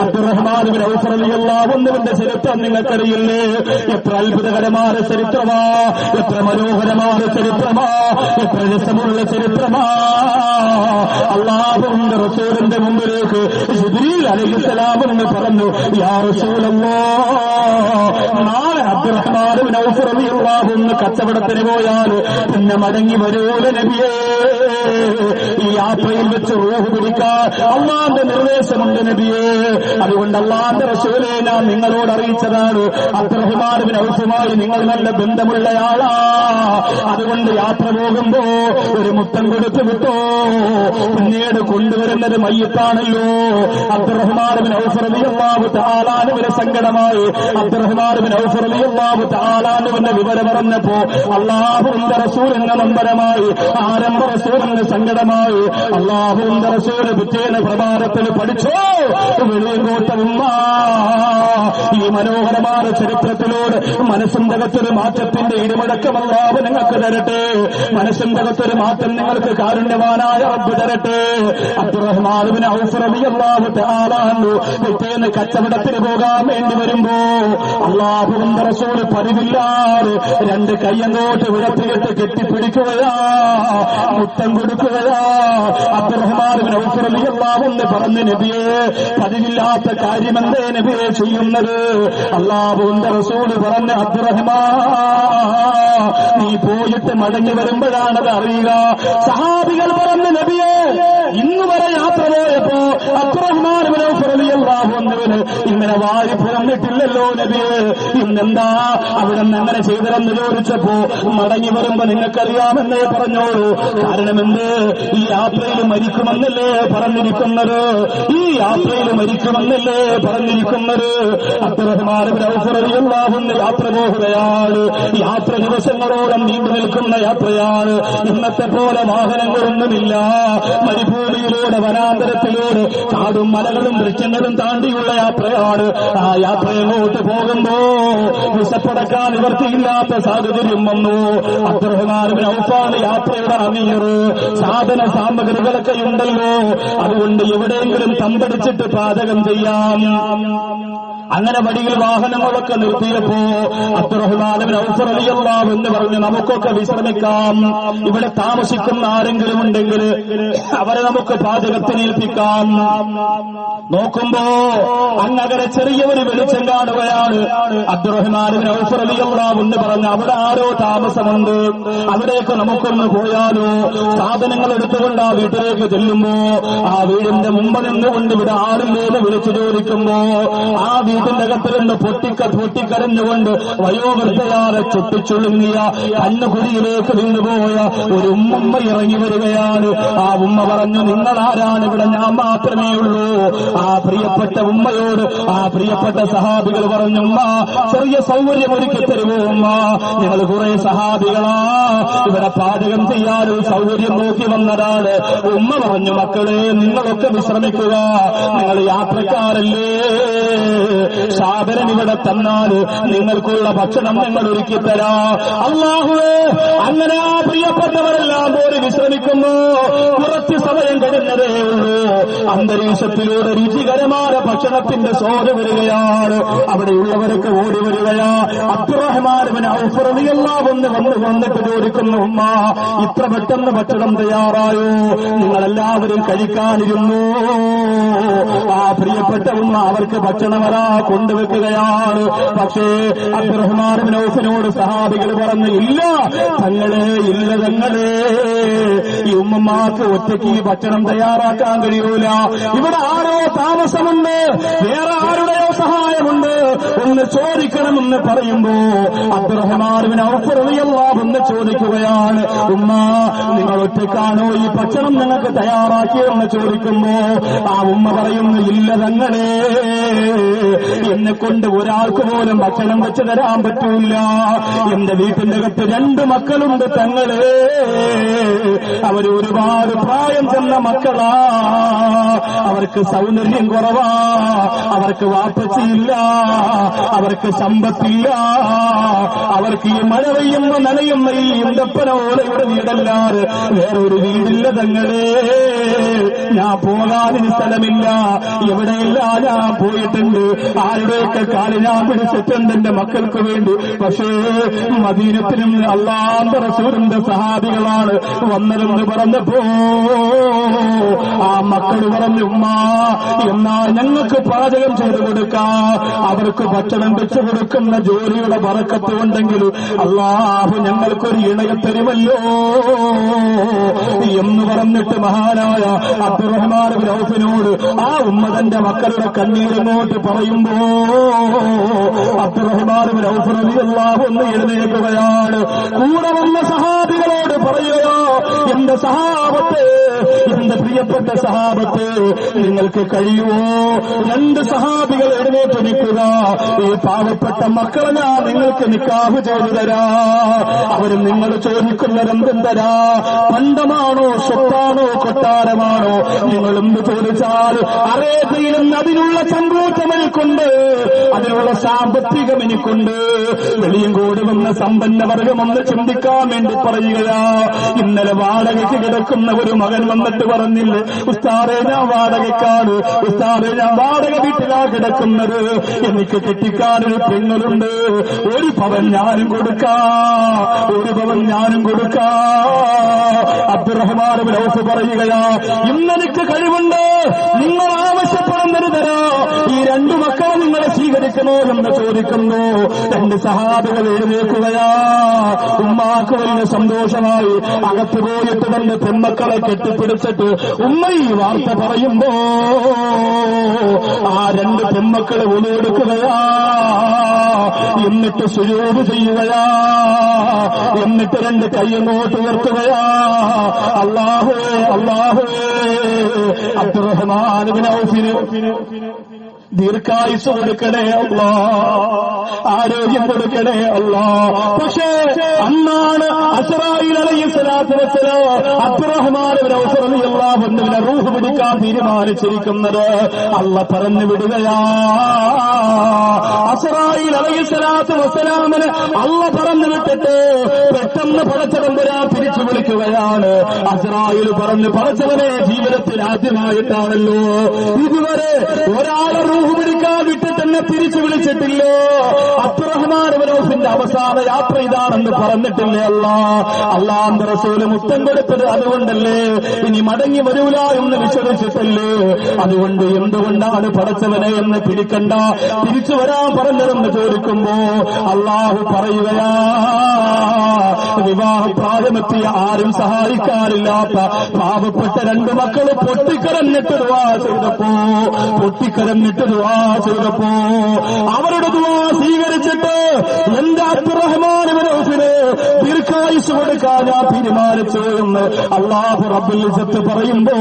അബ്ദുറഹ്മാനുവിൻ ഔസറിയാവുന്നവന്റെ ചരിത്രം നിങ്ങൾക്കറിയില്ലേ? എത്ര അത്ഭുതകരമായ ചരിത്രമാ എത്ര മനോഹരമായ ചരിത്രമാ എത്ര രസമുള്ള ചരിത്രമാ. അള്ളാഹുവിന്റെ റസൂലിന്റെ മുമ്പിലേക്ക് ജിബ്രീൽ അലൈഹിസ്സലാം എന്ന് പറഞ്ഞു യാ റസൂലല്ലോ ഔസറിയാവുന്ന കച്ചവടത്തിന് പോയാൽ പിന്നെ മടങ്ങി വരൂല നബിയേ. ഈ യാത്രയിൽ വെച്ച് റൂഹ് പിടിക്കാൻ അള്ളാന്റെ നിർദ്ദേശമുണ്ട് നബിയേ. അതുകൊണ്ട് അള്ളാന്റെ റസൂലെ ഞാൻ നിങ്ങളോട് അറിയിച്ചതാണ്. അബ്ദുറഹ്മാനുവിൻ ഔസുമായി നിങ്ങൾ നല്ല ബന്ധമുള്ളയാളാ. അതുകൊണ്ട് യാത്ര പോകുമ്പോ ഒരു മുത്തം കൊടുത്തു വിട്ടോ. പിന്നീട് കൊണ്ടുവരുന്നത് മയ്യത്താണല്ലോ. അബ്ദുറഹ്മാനുവിൻ ഔസറിയാവു താലാനുവിന് സങ്കടമായി. അബ്ദുറഹ്മാനുവിൻ ഔസറിയാവു താലാനുവിന്റെ വിവരം പറഞ്ഞപ്പോ അള്ളാഹുവിന്റെ റസൂലിന്റെ നമ്പരമായി ആരംഭ റസൂലിന്റെ സങ്കടമായി അള്ളാഹുവിന്റെ റസൂൽ പിറ്റേന്ന് പ്രഭാതത്തിൽ പഠിച്ചോ? വെളിയങ്കോട്ട ഉമ്മ. മനോഹരമായ ചരിത്രത്തിലൂടെ മനസ്സിന്റെ അകത്തൊരു മാറ്റത്തിന്റെ ഇടിമുടക്കം അള്ളാഹ് നിങ്ങൾക്ക് തരട്ടെ. മനസ്സിന്റെ മാറ്റം നിങ്ങൾക്ക് കാരുണ്യവാനായ റബ്ബ് തരട്ടെ. അബ്ദുറഹ്മാനുവിന് അവസരം അള്ളാഹു താലാന്നു പിറ്റേന്ന് കച്ചവടത്തിന് പോകാൻ വേണ്ടി വരുമ്പോ അള്ളാഹുവിന്റെ റസൂൽ പതിവില്ലാതെ രണ്ട് കയ്യങ്ങോട്ട് വിടത്തിയിട്ട് കെട്ടിപ്പിടിക്കുകയാ മുത്തം കൊടുക്കുകയാ. അബ്ദുറഹ്മാനുവിന് അവസരം അള്ളാഹുന്ന് പറഞ്ഞ് നബിയെ പതിവില്ലാത്ത കാര്യമെന്തേ നബിയെ ചെയ്യുന്നത്? അള്ളാഹുവിന്റെ റസൂൽ പറഞ്ഞ അബ്ദുറഹ്മാ നീ പോയിട്ട് മടങ്ങി വരുമ്പോഴാണത് അറിയുക. സഹാബികൾ പറഞ്ഞ നബിയെ ഇന്ന് വരെ യാത്ര പോയപ്പോ അബ്ദുറഹ്മാൻ ഇങ്ങനെ വാരി പിറന്നിട്ടില്ലല്ലോ നബിയെ. ഇന്നെന്താ? അവിടെ നിന്ന് അങ്ങനെ ചെയ്തതെന്ന് ചോദിച്ചപ്പോ മടങ്ങി വരുമ്പോ നിങ്ങൾക്കറിയാമെന്നേ പറഞ്ഞോളൂ. കാരണം എന്ത് ഈ യാത്രയിൽ മരിക്കുമെന്നല്ലേ പറഞ്ഞിരിക്കുന്നത്? ഈ യാത്രയിൽ മരിക്കുമെന്നല്ലേ പറഞ്ഞിരിക്കുന്നത്? അബ്ദുറഹ്മാനുവിനെ യാത്ര പോകുകയാണ് യാത്ര ദിവസങ്ങളോളം നീണ്ടു നിൽക്കുന്ന യാത്രയാണ്. ഇന്നത്തെ പോലെ വാഹനങ്ങളൊന്നുമില്ല. മരുഭൂമിയിലൂടെ വനാന്തരത്തിലൂടെ കാടും മലകളും വൃക്ഷങ്ങളും താണ്ടിയുള്ള യാത്രയാണ് ആ യാത്ര എങ്ങോട്ട് പോകുമ്പോ വിശപ്പടക്കാൻ നിവർത്തിയില്ലാത്ത സാഹചര്യം വന്നു. അബ്ദുറഹ്മാനുവിന് അവസാന യാത്രയുടെ അമീർ. സാധന സാമഗ്രികളൊക്കെ ഉണ്ടല്ലോ. അതുകൊണ്ട് എവിടെയെങ്കിലും തമ്പടിച്ചിട്ട് പാചകം ചെയ്യാം. അങ്ങനെ വടിയിൽ വാഹനങ്ങളൊക്കെ നിർത്തിയപ്പോ അബ്ദുറഹ്മാനും ഔസറിയല്ലാവ് എന്ന് പറഞ്ഞ് നമുക്കൊക്കെ വിശ്രമിക്കാം. ഇവിടെ താമസിക്കുന്ന ആരെങ്കിലും ഉണ്ടെങ്കിൽ അവരെ നമുക്ക് പാചകത്തിന് ഏൽപ്പിക്കാം. നോക്കുമ്പോ അങ്ങകരെ ചെറിയ ഒരു വെളിച്ചം കാണുകയാണ് അബ്ദുറഹ്മാനും ഔസറിയല്ലാവ് എന്ന് പറഞ്ഞ് അവിടെ ആരോ താമസമുണ്ട്. അവിടേക്ക് നമുക്കൊന്ന് പോയാലോ? സാധനങ്ങൾ എടുത്തുകൊണ്ട് ആ വീട്ടിലേക്ക് ചെല്ലുമ്പോ ആ വീടിന്റെ മുമ്പ് നിന്നുകൊണ്ട് ഇവിടെ ആരും വിളിച്ചു ചോദിക്കുമ്പോ ആ വീട്ടിന്റെ അകത്തിരുന്ന് പൊട്ടിക്ക പൊട്ടിക്കരഞ്ഞുകൊണ്ട് വയോവൃദ്ധയാറെ ചുട്ടിച്ചുളുങ്ങിയ കണ്ണുകുരിയിലേക്ക് വീണുപോയ ഒരു ഉമ്മ ഇറങ്ങി വരികയാണ്. ആ ഉമ്മ പറഞ്ഞു നിങ്ങൾ ആരാണ് ഇവിടെ ഞാൻ മാത്രമേ ഉള്ളൂ. ആ പ്രിയപ്പെട്ട ഉമ്മയോട് ആ പ്രിയപ്പെട്ട സഹാബികൾ പറഞ്ഞു ഉമ്മ ചെറിയ സൗകര്യം ഒരുക്കി തരുമോ ഉമ്മ? ഞങ്ങൾ കുറെ സഹാബികളാ. ഇവിടെ പാചകം ചെയ്യാനൊരു സൗകര്യം നോക്കി വന്നതാണ്. ഉമ്മ പറഞ്ഞു മക്കളെ നിങ്ങളൊക്കെ വിശ്രമിക്കുക. നിങ്ങൾ യാത്രക്കാരല്ലേ. സാബരൻ ഇവിടെ തന്നാൽ നിങ്ങൾക്കുള്ള ഭക്ഷണം നിങ്ങൾ ഒരുക്കി തരാ. അള്ളാഹുവേ അങ്ങനെ ആ പ്രിയപ്പെട്ടവരെല്ലാം പോലെ വിശ്രമിക്കുന്നു. കുറച്ച് സമയം കഴിഞ്ഞതേ ഉള്ളൂ. അന്തരീക്ഷത്തിലൂടെ രുചികരമായ ഭക്ഷണത്തിന്റെ സോദ വരികയാണ്. അവിടെയുള്ളവരൊക്കെ ഓടി വരികയാ. അബ്ദുറഹ്മാൻ ഔഫറിയെല്ലാം ഒന്ന് വന്ന് വന്നിട്ട് ചോദിക്കുന്നു ഉമ്മ ഇത്ര പെട്ടെന്ന് ഭക്ഷണം തയ്യാറായോ? നിങ്ങളെല്ലാവരും കഴിക്കാനിരുന്നു. ആ പ്രിയപ്പെട്ട ഉമ്മ അവർക്ക് ഭക്ഷണമരാ കൊണ്ടുവെക്കുകയാണ്. പക്ഷേ അബ്ദുറഹ്മാൻ നൌഫിനോട് സഹാബികൾ പറഞ്ഞു ഇല്ല തങ്ങളെ ഇല്ല തങ്ങളെ. ഈ ഉമ്മമാർക്ക് ഒറ്റയ്ക്ക് ഈ ഭക്ഷണം തയ്യാറാക്കാൻ കഴിയൂല. ഇവിടെ ആരോ താമസമുണ്ട് വേറെ ആരുടെയോ സഹായമുണ്ട്. ഒന്ന് ചോദിക്കണമെന്ന് പറയുമ്പോ അബ്ദുറഹ്മാനുവിന് ഒന്ന് ചോദിക്കുകയാണ് ഉമ്മ നിങ്ങൾ ഒറ്റയ്ക്കാണോ ഈ ഭക്ഷണം നിങ്ങൾക്ക് തയ്യാറാക്കിയതെന്ന് ചോദിക്കുമ്പോ ആ ഉമ്മ പറയുന്നു ഇല്ല തങ്ങളെ. എന്നെ കൊണ്ട് ഒരാൾക്ക് പോലും ഭക്ഷണം വെച്ച് തരാൻ പറ്റൂല. എന്റെ വീട്ടിന്റെ അകത്ത് രണ്ട് മക്കളുണ്ട് തങ്ങൾ. അവർ ഒരുപാട് പ്രായം ചെന്ന മക്കളാ. അവർക്ക് സൗന്ദര്യം കുറവാ. അവർക്ക് വാപ്പച്ചിയില്ല. അവർക്ക് സമ്പത്തില്ല. അവർക്ക് ഈ മഴ പെയ്യുന്ന നനയുന്ന ഈ ഇവിടെ വീടല്ലാതെ വേറൊരു വീടില്ല തങ്ങളെ. ഞാൻ പോകാതിന് സ്ഥലമില്ല. എവിടെയെല്ലാം ഞാൻ പോയിട്ടുണ്ട്. ആരുടെയൊക്കെ കാൽ ഞാൻ പിടിച്ചിട്ടുണ്ട് എന്റെ മക്കൾക്ക് വേണ്ടി. പക്ഷേ മദീനത്തിനും അള്ളാന്റെ റസൂറിന്റെ സഹാബികളാണ് വന്നതെന്ന് പറഞ്ഞപ്പോ ആ മക്കൾ പറഞ്ഞു ഉമ്മ എന്നാ ഞങ്ങൾക്ക് പാചകം ചെയ്തു കൊടുക്കാ. അവർക്ക് ഭക്ഷണം വെച്ചു കൊടുക്കുന്ന ജോലിയുടെ ഉണ്ടെങ്കിൽ അള്ളാഹു ഞങ്ങൾക്കൊരു ഇണയെ തരുമല്ലോ എന്ന് പറഞ്ഞിട്ട് മഹാനായ അബ്ദുറഹ്മാൻ ഔഫിനോട് ആ ഉമ്മതന്റെ മക്കളുടെ കണ്ണീരിങ്ങോട്ട് പറയുമ്പോ അബ്ദുറഹ്മാൻ ഔഫ് റളിയല്ലാഹു ഒന്ന് എഴുന്നേൽക്കുകയാണ്. കൂടെ വന്ന സഹാബികളോട് പറയുകയോ എന്റെ സഹാബത്തെ എന്റെ പ്രിയപ്പെട്ട സഹാബത്തെ നിങ്ങൾക്ക് കഴിയുമോ? രണ്ട് സഹാബികൾ എഴുന്നേറ്റ് നിൽക്കുക ഈ പാവപ്പെട്ട മക്കളെ ഞാൻ നിങ്ങൾക്ക് നിക്കാഹ് ചെയ്തു തരാ. അവർ നിങ്ങൾ ചോദിക്കുന്നത് തരാ പണ്ടമാണോ സ്വത്താണോ കൊട്ടാരമാണോ? നിങ്ങൾ എന്ത് ചോദിച്ചാൽ അറേബ്യയിലും അതിനുള്ള സന്തോഷം എനിക്കുണ്ട്. അതിനുള്ള സാമ്പത്തികം എനിക്കുണ്ട്. വെളിയും കൂടി വന്ന സമ്പന്ന ഒന്ന് ചിന്തിക്കാൻ വേണ്ടി പറയുകയാ. ഇന്നലെ വാടകയ്ക്ക് കിടക്കുന്ന ഒരു മകൻ വന്നിട്ട് പറഞ്ഞില്ലേ ഉസ്താറെ ഞാൻ വാടകക്കാട് ഉസ്താറെ ഞാൻ വാടക വീട്ടിലാ കിടക്കുന്നത്. എനിക്ക് കെട്ടിക്കാനൊരു പെങ്ങളുണ്ട്. ഒരു പവൻ ഞാനും കൊടുക്കാം. ഒരു പവൻ ഞാനും കൊടുക്കാം. അബ്ദുറഹ്മാൻ ഔഫ് പറയുകയാ ഇന്നെനിക്ക് കഴിവുണ്ട്. നിങ്ങൾ ആവശ്യപ്പെടുന്നത് തരാ ഈ രണ്ടു മക്കളെ നിങ്ങളെ സ്വീകരിക്കണോ എന്ന് ചോദിക്കുന്നു. രണ്ട് സഹാബികൾ എഴുന്നേൽക്കുകയാ ഉമ്മാക്ക് വലിയ സന്തോഷമായി അകത്ത് പോയിട്ട് തന്റെ പെൺമക്കളെ കെട്ടിപ്പിടിച്ചിട്ട് ഉമ്മ ഈ വാർത്ത പറയുമ്പോ ആ രണ്ട് പെൺമക്കളെ ഒളിയെടുക്കുകയാ എന്നിട്ട് സുരൂപ് ചെയ്യുകയാ. എന്നിട്ട് രണ്ട് കൈയങ്ങോട്ട് ഉയർത്തുകയാ. അള്ളാഹുവേ അള്ളാഹുവേ അബ്ദുറഹ്മാൻ ഔഫിന് ദീർഘായുസ് കൊടുക്കണേ അല്ല. ആരോഗ്യം കൊടുക്കണേ അല്ല. പക്ഷേ അന്നാണ് അബ്ദുറഹ്മാൻ റൂഹ് പിടിക്കാൻ തീരുമാനിച്ചിരിക്കുന്നത്. അല്ല പറഞ്ഞു വിടുകയാ. അസറായി അലൈഹി സ്വലാത്തു വസ്സലാമിന് അല്ല പറഞ്ഞു വിട്ടിട്ട് പെട്ടെന്ന് പടച്ചതമ്പുരാ തിരിച്ചു വിളിക്കുകയാണ്. അസറായിൽ പറഞ്ഞു പടച്ചവനെ ജീവിതത്തിൽ ആദ്യമായിട്ടാണല്ലോ. ഇതുവരെ ഒരാളെ റൂഹ് തിരിച്ചു വിളിച്ചിട്ടില്ലേ? അബ്ദുറഹ്മാൻ മനോഫിന്റെ അവസാന യാത്ര ഇതാണെന്ന് പറഞ്ഞിട്ടില്ലേ അല്ല? അള്ളാന്റെ റസൂൽ മുത്തം കൊടുത്തത് അതുകൊണ്ടല്ലേ? ഇനി മടങ്ങി വരൂല എന്ന് വിശ്വസിച്ചിട്ടല്ലേ? അതുകൊണ്ട് എന്തുകൊണ്ടാണ് പടച്ചവനെ എന്ന് പിടിക്കണ്ട? തിരിച്ചു വരാൻ പറഞ്ഞതെന്ന് ചോദിക്കുമ്പോ അള്ളാഹു പറയുകയാ വിവാഹ പ്രായമെത്തിയ ആരും സഹായിക്കാറില്ലാത്ത പാവപ്പെട്ട രണ്ട് മക്കൾ പൊട്ടിക്കരഞ്ഞിട്ട് ചെയ്തപ്പോ പൊട്ടിക്കരഞ്ഞിട്ട് ചെയ്തപ്പോ അവരുടെ ദുവാ സ്വീകരിച്ചിട്ട് എന്റെ അബ്ദുറഹ്മാൻ മനോഫിന് ദീർഘായുസ് കൊടുക്കാൻ ഞാൻ തീരുമാനിച്ചു എന്ന് അള്ളാഹു റബ്ബുൽ പറയുമ്പോ